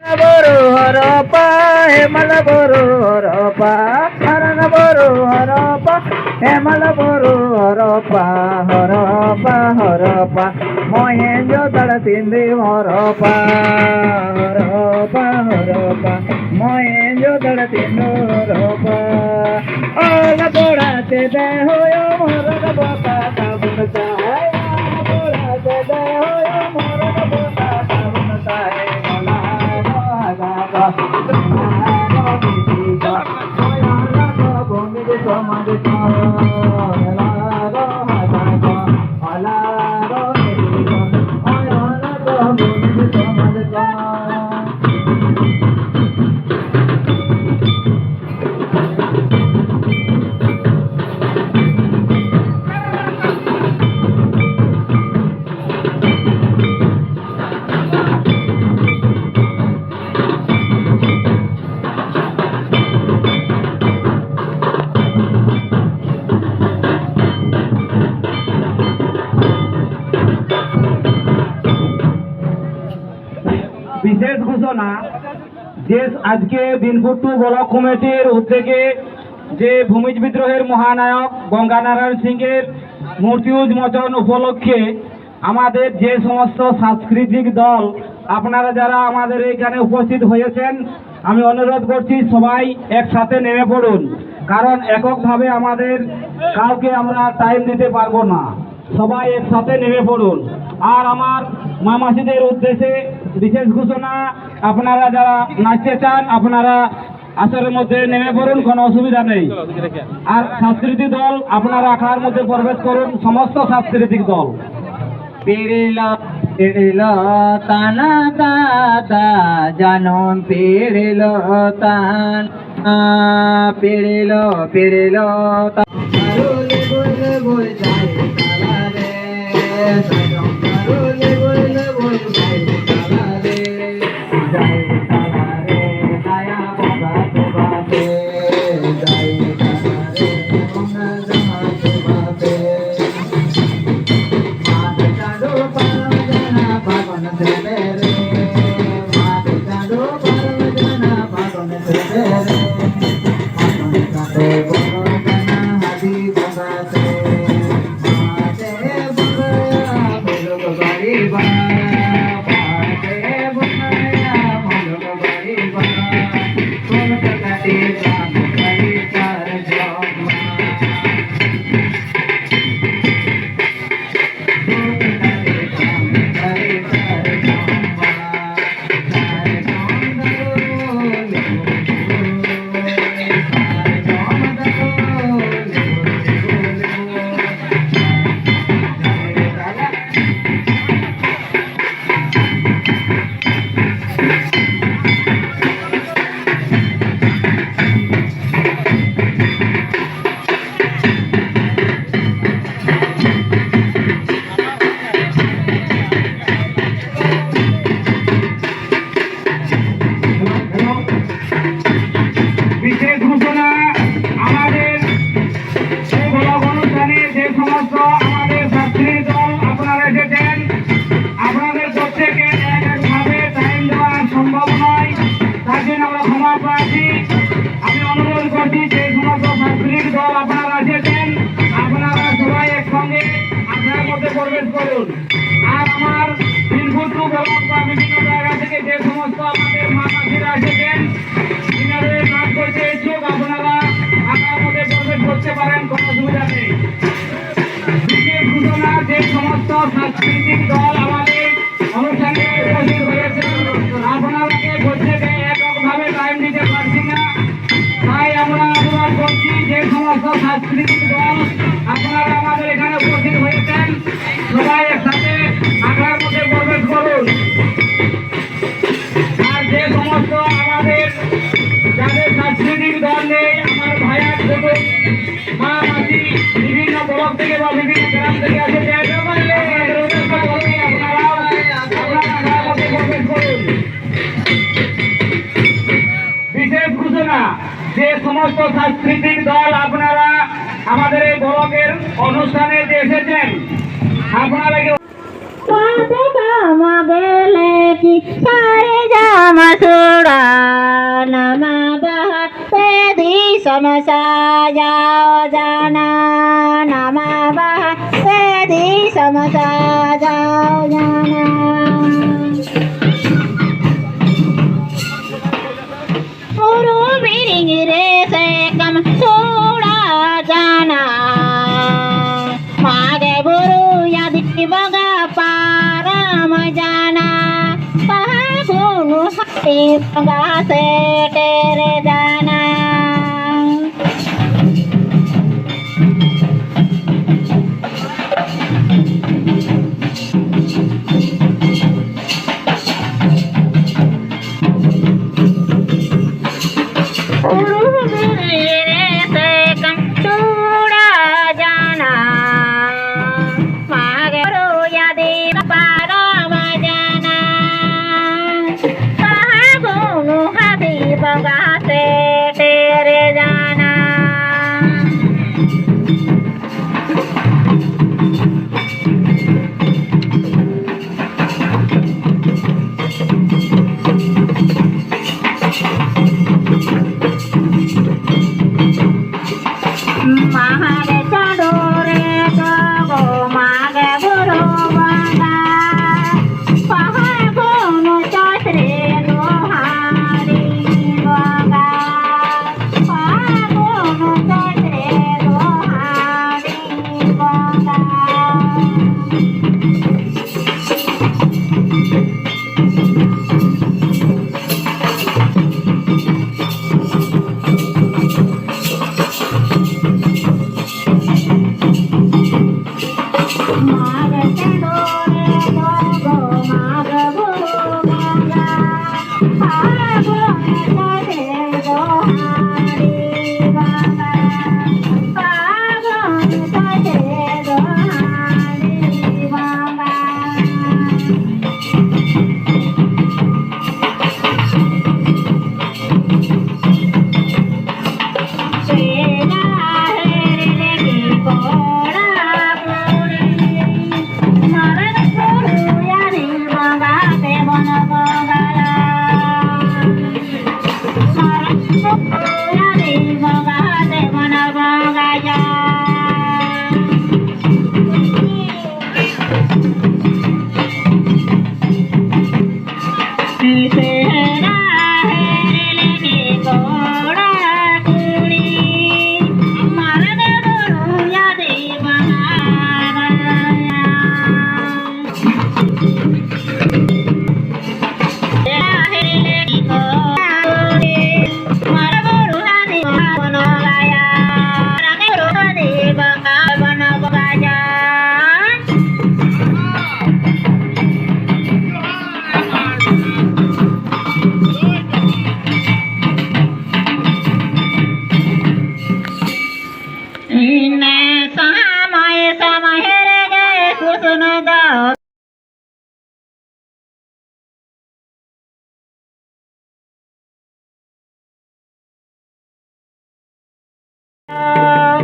La borro, hara, pa, emalaboro, hara, la borro, hara, pa, hara, pa, hara, pa, moyen yo talatin de hara, pa, hara, pa, moyen yo talatin, te da, hara, pa. বিশেষ ঘোষণা যে আজকে দিনপুট্টু block কমিটির উদ্যোগে যে ভূমিজ বিদ্রোহের মহানায়ক গঙ্গানারায়ণ সিংয়ের মূর্তি উন্মোচন উপলক্ষে আমাদের যে সমস্ত সাংস্কৃতিক দল, আপনারা যারা আমাদের এখানে উপস্থিত হয়েছেন, আমি অনুরোধ করছি সবাই একসাথে নেমে পড়ুন। কারণ এককভাবে আমাদের কাউকে আমরা টাইম দিতে পারব না। সবাই একসাথে নেমে পড়ুন। আর আমার মামাসিদের উদ্দেশ্যে বিশেষ ঘোষণা আপনারা যারা নাচতে চান আপনারা আসরের মধ্যে নেমে পড়ুন কোনো অসুবিধা নেই। আর সাংস্কৃতিক দল আপনারা আখড়ার মধ্যে প্রবেশ করুন সমস্ত সাংস্কৃতিক দল। পিড়িল পিড়িল তানা দাদা জানম পিড়িল তান পিড়িল পিড়িল কারুলে বাড়িতে এসেছেন আপনারা কি সারে জামা সুরা নামা বাহাতে দি সমসা যাও জানা নামা বাহাতে দি সমসা যাও জানা Guru biring re se kam so पीपला से तेरे जाना Thank you.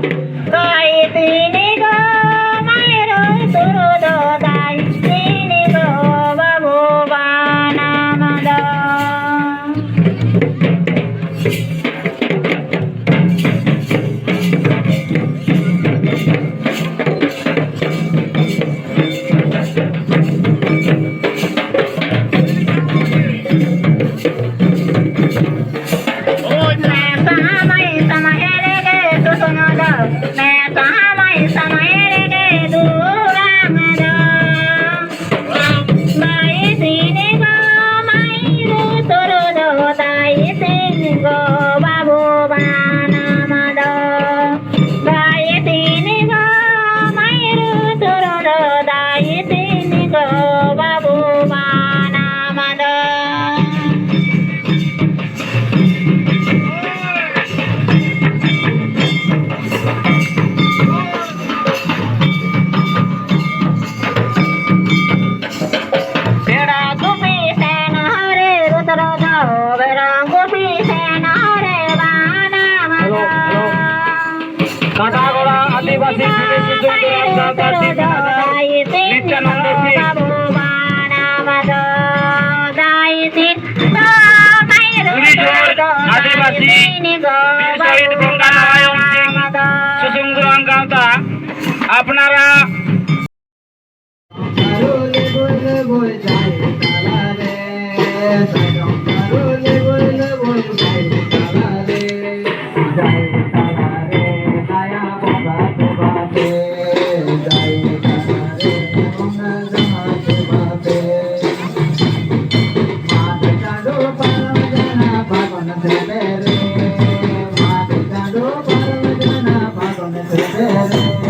no. আদিবাসী শহীদ গঙ্গা নারায়ণ সিং সুসুন্দরম গাঁওতা আপনারা Thank you.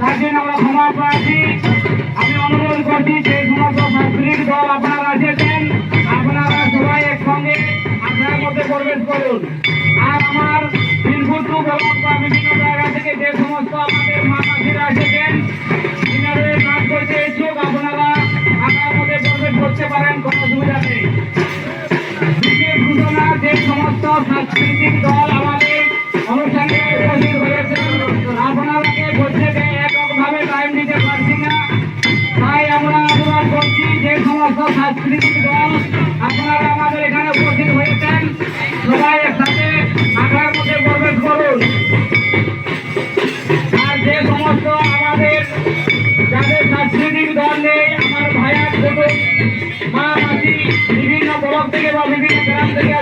তার জন্য আমরা ক্ষমা প্রার্থী। আমি অনুরোধ করছি যে সমস্ত ছাত্রীর দল আপনারা এসেছেন আপনারা সবাই একসঙ্গে আপনার মধ্যে প্রবেশ করুন। আর আমার বিলকুটু ব্লক বা বিভিন্ন জায়গা থেকে যে সমস্ত আমাদের মা মাসিরা এসেছেন ইনারে কাজ করতে ইচ্ছুক, আপনারা আপনার মধ্যে প্রবেশ করতে পারেন, কোনো অসুবিধা নেই। বিশেষ ঘোষণা, যে সমস্ত সাংস্কৃতিক দল আমাদের আপনারা আমাদের এখানে উপস্থিত হয়েছেন সবাই একসাথে মধ্যে প্রবেশ করুন আর যে সমস্ত আমাদের যাদের বিভিন্ন ব্লক থেকে বা বিভিন্ন গ্রাম থেকে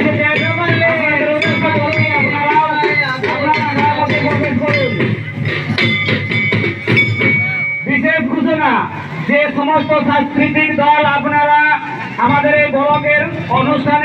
করুন বিশেষ যে সমস্ত সাংস্কৃতিক দল আপনারা অনুষ্ঠানে